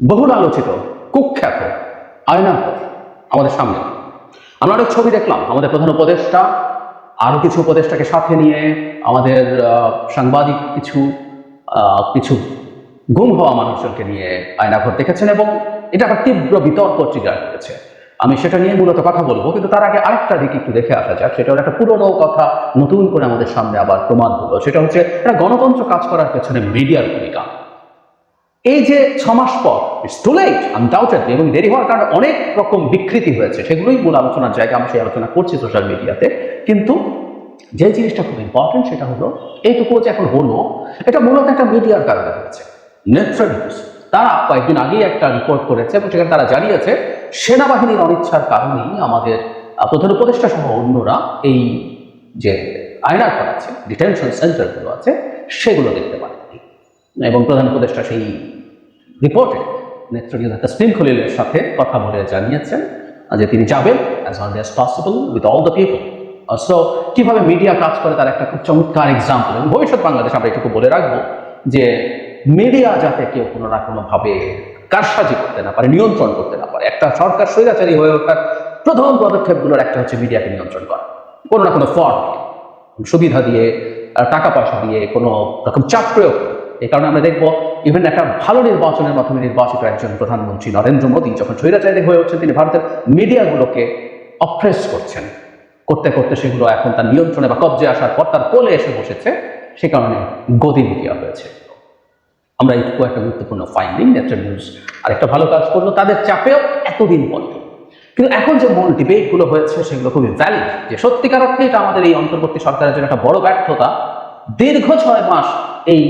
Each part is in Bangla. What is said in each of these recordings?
বহুল আলোচিত, কুখ্যাত আয়না আমাদের সামনে। আমরা অনেক ছবি দেখলাম, আমাদের প্রধান উপদেষ্টা, আরও কিছু উপদেষ্টাকে সাথে নিয়ে আমাদের সাংবাদিক কিছু কিছু গুম হওয়া মানুষজনকে নিয়ে আয়নাঘর দেখেছেন এবং এটা একটা তীব্র বিতর্ক ট্রিগার করেছে। আমি সেটা নিয়ে মূলত কথা বলব, কিন্তু তার আগে আরেকটা দিক একটু দেখে আসা যাক, সেটা একটা পুরনো কথা নতুন করে আমাদের সামনে আবার প্রমাণ হলো। সেটা হচ্ছে একটা গণতন্ত্র কাজ করার পেছনে মিডিয়ার ভূমিকা। এই যে ছ মাস পর ইটস টু লেট আনডাউটেডলি এবং দেরি হওয়ার কারণে অনেক রকম বিকৃতি হয়েছে। সেগুলোই মূল আলোচনার জায়গা, আমি সেই আলোচনা করছি সোশ্যাল মিডিয়াতে কিন্তু যে জিনিসটা খুব ইম্পর্টেন্ট সেটা হলো এইটুকু যে এখন হলো, এটা মূলত একটা মিডিয়ার কারণে হয়েছে। নেত্র নিউজ তারা কয়েকদিন আগেই একটা রিপোর্ট করেছে, এবং সেখানে তারা জানিয়েছে, সেনাবাহিনীর অনিচ্ছার কারণেই আমাদের প্রধান উপদেষ্টা সহ অন্যরা এই যে আয়নার করা আছে ডিটেনশন সেন্টারগুলো আছে, সেগুলো দেখতে পারেনি এবং প্রধান উপদেষ্টা সেই রিপোর্টে নেত্রনীয় তসলিম সাথে কথা বলে জানিয়েছেন যে তিনি যাবেন as early as possible with all the people so কীভাবে মিডিয়া কাজ করে তার একটা খুব চমৎকার এক্সাম্পল এবং ভবিষ্যৎ বাংলাদেশ আমরা এটুকু বলে রাখব যে মিডিয়া যাতে কেউ কোনো না কোনোভাবে কারসাজি করতে না পারে, নিয়ন্ত্রণ করতে না পারে, একটা সরকার স্বৈরাচারী হয়ে ওঠার প্রথম পদক্ষেপগুলোর একটা হচ্ছে মিডিয়াকে নিয়ন্ত্রণ করা। কোনো না কোনো ফর্ম সুবিধা দিয়ে টাকা পয়সা দিয়ে কোনো রকম চাপ প্রয়োগ এই কারণে আমরা দেখব ইভেন একটা ভালো নির্বাচনের মাধ্যমে নির্বাচিত একজন প্রধানমন্ত্রী নরেন্দ্র মোদী যখন স্বৈরাচারী হয়ে উঠছেন, তিনি ভারতের মিডিয়াগুলোকে অপ্রেস করছেন। করতে করতে সেগুলো এখন তার নিয়ন্ত্রণে বা কবজে আসার পর তার কোলে এসে বসেছে। সে কারণে গদি মিডিয়া হয়েছে। আমরা এইটুকু একটা গুরুত্বপূর্ণ ফাইন্ডিং নেচার নিউজ আর একটা ভালো কাজ করল। তাদের চাপেও এতদিন পর কিন্তু এখন যে মূল ডিবেটগুলো হয়েছে, সেগুলো খুবই ভ্যালিড যে সত্যিকার অর্থে এটা আমাদের এই অন্তর্বর্তী সরকারের জন্য একটা বড় ব্যর্থতা। দীর্ঘ ছয় মাস এই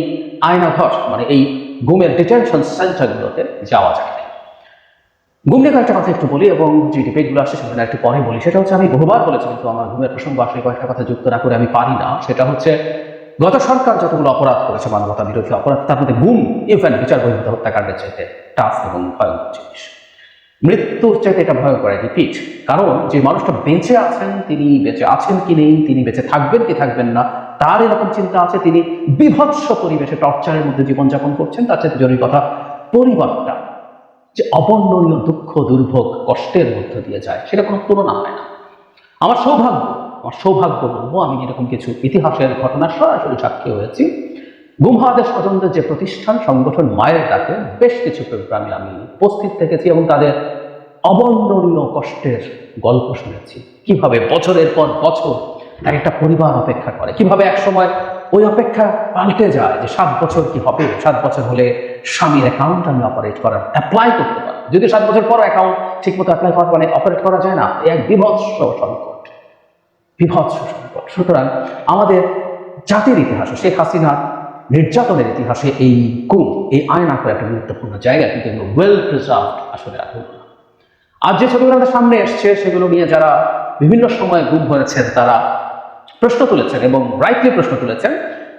আয়নাঘর মানে এই গুমের ডিটেনশন সেন্টারগুলোতে যাওয়া যায়। গুম নিয়ে কয়েকটা কথা একটু বলি এবং যে ডিবেটগুলো আসছে সেখানে একটু পরে বলি। সেটা হচ্ছে আমি বহুবার বলেছি, কিন্তু আমার ঘুমের প্রসঙ্গ আসলে কয়েকটা কথা যুক্ত না করে আমি পারি না। সেটা হচ্ছে, গত সরকার যতগুলো অপরাধ করেছে, মানবতা বিরোধী অপরাধ, তার মধ্যে গুম ইভেন বিচার বহির্ভূত হত্যাকাণ্ডের চাইতে টাফ এবং ভয়ঙ্কর জিনিস। মৃত্যুর চাইতে এটা ভয়ঙ্কর রিপিট কারণ যে মানুষটা বেঁচে আছেন, তিনি বেঁচে আছেন কি নেই, তিনি বেঁচে থাকবেন কি থাকবেন না তার এরকম চিন্তা আছে, তিনি বিভৎস পরিবেশে টর্চারের মধ্যে জীবনযাপন করছেন। তার চাইতে জরুরি কথা, পরিবারটা যে অবর্ণনীয় দুঃখ, দুর্ভোগ, কষ্টের মধ্য দিয়ে যায়, সেটা কোনো তুলনা হয় না। আমার সৌভাগ্য আমার সৌভাগ্য বলব, আমি এরকম কিছু ইতিহাসের ঘটনার সরাসরি সাক্ষী হয়েছি। গুমহাদের স্বজনদের যে প্রতিষ্ঠান, সংগঠন মায়ের ডাকে, বেশ কিছু প্রোগ্রামে আমি উপস্থিত থেকেছি এবং তাদের অবর্ণনীয় কষ্টের গল্প শুনেছি। কীভাবে বছরের পর বছর এক একটা পরিবার অপেক্ষা করে। কীভাবে এক সময় ওই অপেক্ষা পাল্টে যায় যে সাত বছর কি হবে? সাত বছর হলে স্বামীর অ্যাকাউন্ট আমি অপারেট করার অ্যাপ্লাই করতে পারি যদি সাত বছর পর অ্যাকাউন্ট ঠিকমতো অ্যাপ্লাই করা মানে অপারেট করা যায় না এক বিভৎস সংকট। বিভৎস সংকট। সুতরাং আমাদের জাতির ইতিহাসে, শেখ হাসিনার নির্যাতনের ইতিহাসে এই গুম এই আয়না করে একটা গুরুত্বপূর্ণ জায়গা কিন্তু ওয়েল প্রিজার্ভ আসলে আর আর যে ছবিগুলো আমাদের সামনে এসছে, সেগুলো নিয়ে যারা বিভিন্ন সময় গুম হয়েছেন, তারা প্রশ্ন তুলেছেন এবং রাইটলি প্রশ্ন তুলেছেন।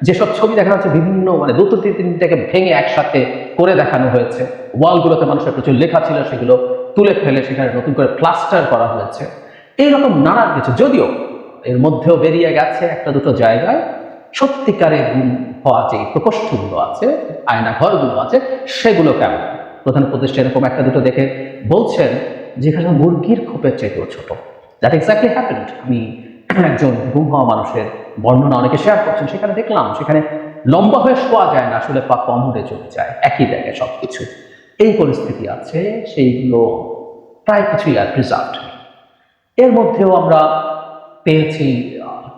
যেসব ছবি দেখা যাচ্ছে বিভিন্ন মানে দুটো তিন, তিনটাকে ভেঙে একসাথে করে দেখানো হয়েছে। ওয়ালগুলোতে মানুষের প্রচুর লেখা ছিল, সেগুলো তুলে ফেলে সেখানে নতুন করে প্লাস্টার করা হয়েছে। এইরকম নানান কিছু, যদিও এর মধ্যেও বেরিয়ে গেছে একটা দুটো জায়গায়। সত্যিকারের গুম হওয়া যে প্রকোষ্ঠগুলো আছে আয়না ঘরগুলো আছে, সেগুলো কেমন? প্রধান উপদেষ্টা এরকম একটা দুটো দেখে বলছেন, যেখানে মুরগির খোপের চাইতেও ছোট। দ্যাট এক্স্যাক্টলি হ্যাপেন্ড আমি একজন গুম হওয়া মানুষের বর্ণনা অনেকে শেয়ার করছেন, সেখানে দেখলাম, সেখানে লম্বা হয়ে শোয়া যায় না, আসলে পা কমরে চলে যায়, একই জায়গায় সব কিছু এই পরিস্থিতি আছে, সেইগুলো প্রায় কিছুই আর প্রিজার্ভড এর মধ্যেও আমরা পেয়েছি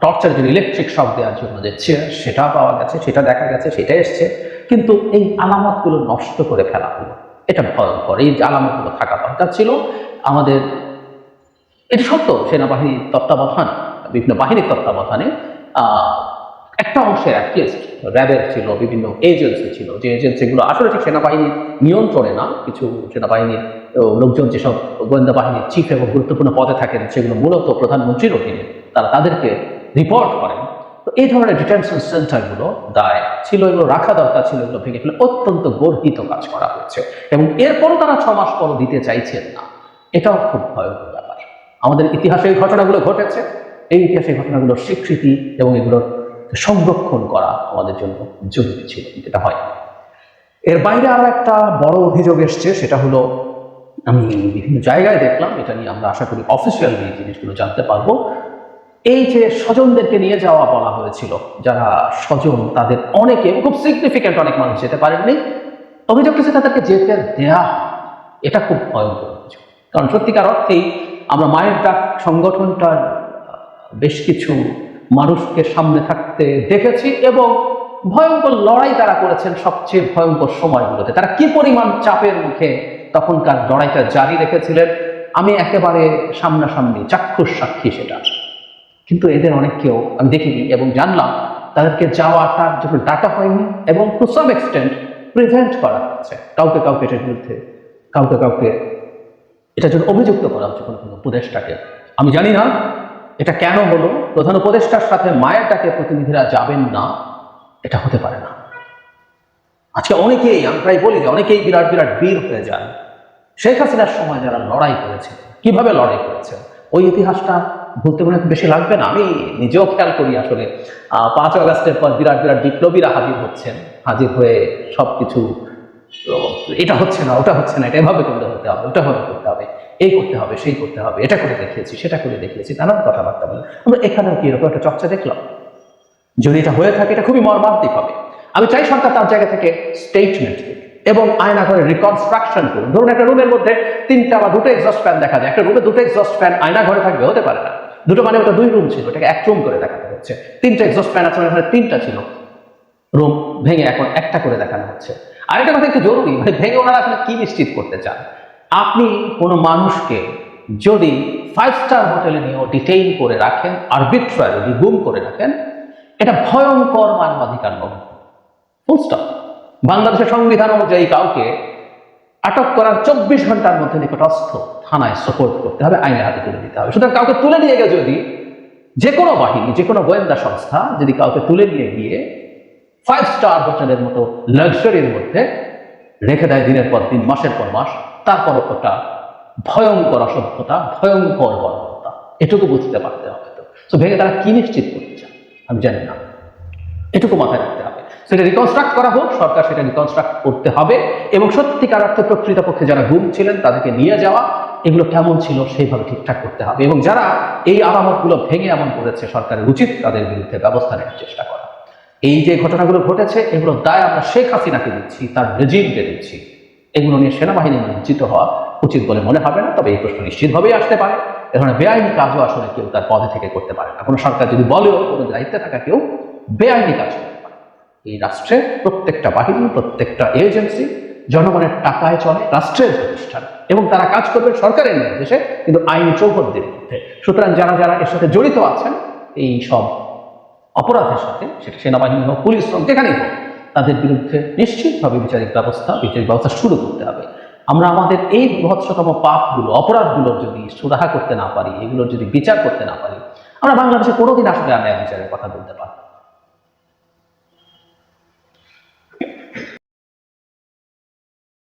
টর্চার যে ইলেকট্রিক শক দেওয়ার জন্য যে চেয়ার সেটা পাওয়া গেছে, সেটা দেখা গেছে সেটা এসছে। কিন্তু এই আলামতগুলো নষ্ট করে ফেলা হলো। এটা ভয়ঙ্কর, এই আলামতগুলো থাকা দরকার ছিল। আমাদের এটি সত্য সেনাবাহিনীর তত্ত্বাবধান বিভিন্ন বাহিনীর তত্ত্বাবধানে একটা অংশের অ্যাটলিস্ট র্যাবের ছিল, বিভিন্ন এজেন্সি ছিল, যে এজেন্সিগুলো আসলে ঠিক সেনাবাহিনীর নিয়ন্ত্রণে না, কিছু সেনাবাহিনীর লোকজন যেসব গোয়েন্দা বাহিনীর চিফ এবং গুরুত্বপূর্ণ পদে থাকেন, সেগুলো মূলত প্রধানমন্ত্রীর অধীনে, তারা তাদেরকে রিপোর্ট করেন। তো এই ধরনের ডিটেনশন সেন্টারগুলো দায় ছিল, এগুলো রাখা দরকার ছিল, এগুলো ভেঙে ফেলে অত্যন্ত গর্হিত কাজ করা হয়েছে। এবং এরপরও তারা ছ মাস পর দিতে চাইছেন না। এটাও খুব ভয়ঙ্কর ব্যাপার। আমাদের ইতিহাসে এই ঘটনাগুলো ঘটেছে। এই ইতিহাসে এই ঘটনাগুলোর স্বীকৃতি এবং এগুলোর সংরক্ষণ করা আমাদের জন্য জরুরি ছিল এটা হয়। এর বাইরে আরও একটা বড় অভিযোগ এসছে, সেটা হলো, আমি বিভিন্ন জায়গায় দেখলাম, এটা নিয়ে আমরা আশা করি অফিসিয়ালি জিনিসগুলো জানতে পারব। এই যে স্বজনদেরকে নিয়ে যাওয়া বলা হয়েছিল, যারা স্বজন, তাদের অনেকে, খুব সিগনিফিক্যান্ট অনেক মানুষ যেতে পারেননি। অভিযোগ কিছু তাদেরকে যেতে দেয়া এটা খুব ভয়ঙ্কর অভিযোগ। কারণ সত্যিকার অর্থেই আমরা মায়ের ডাক সংগঠনটার বেশ কিছু মানুষকে সামনে থাকতে দেখেছি এবং ভয়ঙ্কর লড়াই তারা করেছেন সবচেয়ে ভয়ঙ্কর সময়গুলোতে। তারা কি পরিমাণ চাপের মুখে তখনকার লড়াইটা জারি রেখেছিলেন, আমি একেবারে সামনাসামনি চাক্ষুষ সাক্ষী সেটা। কিন্তু এদের অনেককেও আমি দেখিনি এবং জানলাম তাদেরকে যাওয়া যাওয়াটার জন্য ডাকা হয়নি এবং টু সাম এক্সটেন্ট প্রিভেন্ট করা হচ্ছে। কাউকে কাউকে এটার বিরুদ্ধে, কাউকে কাউকে এটার জন্য অভিযুক্ত করা হচ্ছে কোনো কোনো উপদেষ্টাকে। আমি জানি না এটা কেন হলো? প্রধান উপদেষ্টার সাথে মায়ের ডাকে প্রতিনিধিরা যাবেন না এটা হতে পারে না। আজকে অনেকেই আমি প্রায় বলি যে অনেকেই বিরাট বিরাট বীর হয়ে যান শেখ হাসিনার সময় যারা লড়াই করেছে কীভাবে লড়াই করেছে? ওই ইতিহাসটা বলতে মনে বেশি লাগবে না। আমি নিজেও খেয়াল করি আসলে পাঁচ আগস্টের পর বিরাট বিরাট বিপ্লবীরা হাজির হচ্ছেন হাজির হয়ে সবকিছু আহ, এটা হচ্ছে না ওটা হচ্ছে না এটা এভাবে করতে হতে হবে ওটা ভাবে করতে হবে। এই করতে হবে, সেই করতে হবে, এটা করে দেখিয়েছি, সেটা করে দেখিয়েছি, নানান কথাবার্তা বলে। আমরা এখানেও কি এরকম একটা চর্চা দেখলাম? যদি এটা হয়ে থাকে, এটা খুবই মর্মান্তিক হবে। আমি চাই সরকার তার জায়গা থেকে স্টেটমেন্ট এবং আয়না ঘরে রিকনস্ট্রাকশন করুন ধরুন একটা রুমের মধ্যে তিনটা বা দুটো এক্সস্ট ফ্যান দেখা যায়। একটা রুমে দুটো এক্সস্ট ফ্যান আয়না ঘরে থাকবে, হতে পারে না। দুটো মানে ওটা দুই রুম ছিল ওটাকে এক রুম করে দেখানো হচ্ছে। তিনটা এক্সস্ট ফ্যান আছে ওখানে তিনটা ছিল। রুম ভেঙে এখন একটা করে দেখানো হচ্ছে। আরেকটা কথা একটু জরুরি মানে ভেঙে ওনারা আসলে কি নিশ্চিত করতে চান? আপনি কোনো মানুষকে যদি ফাইভ স্টার হোটেলে নিয়েও ডিটেইন করে রাখেন আরবিট্রারি গুম করে রাখেন, এটা ভয়ঙ্কর মানবাধিকার লঙ্ঘন ফুল বাংলাদেশের সংবিধান অনুযায়ী কাউকে আটক করার চব্বিশ ঘণ্টার মধ্যে নিকটস্থ থানায় সাপোর্ট করতে হবে, আইনের হাতে তুলে দিতে হবে। সুতরাং কাউকে তুলে নিয়ে গিয়ে যদি যে কোনো বাহিনী, যে কোনো গোয়েন্দা সংস্থা যদি কাউকে তুলে নিয়ে গিয়ে ফাইভ স্টার হোটেলের মতো লাক্সারির মধ্যে রেখে দেয় দিনের পর দিন, মাসের পর মাস তারপর ওটা ভয়ঙ্কর অসভ্যতা, ভয়ঙ্কর বর্বরতা এটুকু বুঝতে পারতে হবে তো। তো ভেঙে তারা কি নিশ্চিত চান আমি জানি না। এটুকু মাথায় রাখতে হবে। সেটা রিকনস্ট্রাক্ট করা হোক, সরকার সেটা রিকনস্ট্রাক্ট করতে হবে এবং সত্যিকার অর্থে প্রকৃতপক্ষে যারা গুম ছিলেন, তাদেরকে নিয়ে যাওয়া, এগুলো কেমন ছিল সেইভাবে ঠিকঠাক করতে হবে এবং যারা এই আলামতগুলো ভেঙে এমন করেছে সরকারের উচিত, তাদের বিরুদ্ধে ব্যবস্থা নেওয়ার চেষ্টা করা। এই যে ঘটনাগুলো ঘটেছে, এগুলো দায় আমরা শেখ হাসিনাকে দিচ্ছি, তার রেজিমকে দিচ্ছি। এগুলো নিয়ে সেনাবাহিনী নিশ্চিত হওয়া উচিত বলে মনে হবে না, তবে এই প্রশ্ন নিশ্চিতভাবেই আসতে পারে। এ ধরনের বেআইনি কাজও আসলে কেউ তার পদে থেকে করতে পারে না। কোনো সরকার যদি বলেও, কোনো দায়িত্বে থাকা কেউ বেআইনি কাজ করতে পারে এই রাষ্ট্রে প্রত্যেকটা বাহিনী, প্রত্যেকটা এজেন্সি জনগণের টাকায় চলে, রাষ্ট্রের প্রতিষ্ঠান, এবং তারা কাজ করবে সরকারের নির্দেশে, কিন্তু আইনি চৌহদ্দির মধ্যে। সুতরাং যারা যারা এর সাথে জড়িত আছেন, এই সব অপরাধের সাথে সেটা সেনাবাহিনী হোক, পুলিশ হোক, যেখানেই হোক তাদের বিরুদ্ধে নিশ্চিতভাবে বিচারিক ব্যবস্থা বিচারিক ব্যবস্থা শুরু করতে হবে আমরা আমাদের এই বৃহৎসতম পাপগুলো অপরাধগুলোর যদি সুরাহা করতে না পারি, এগুলোর যদি বিচার করতে না পারি, আমরা বাংলাদেশে কোনোদিন আসলে আমরা বিচারের কথা বলতে পারব।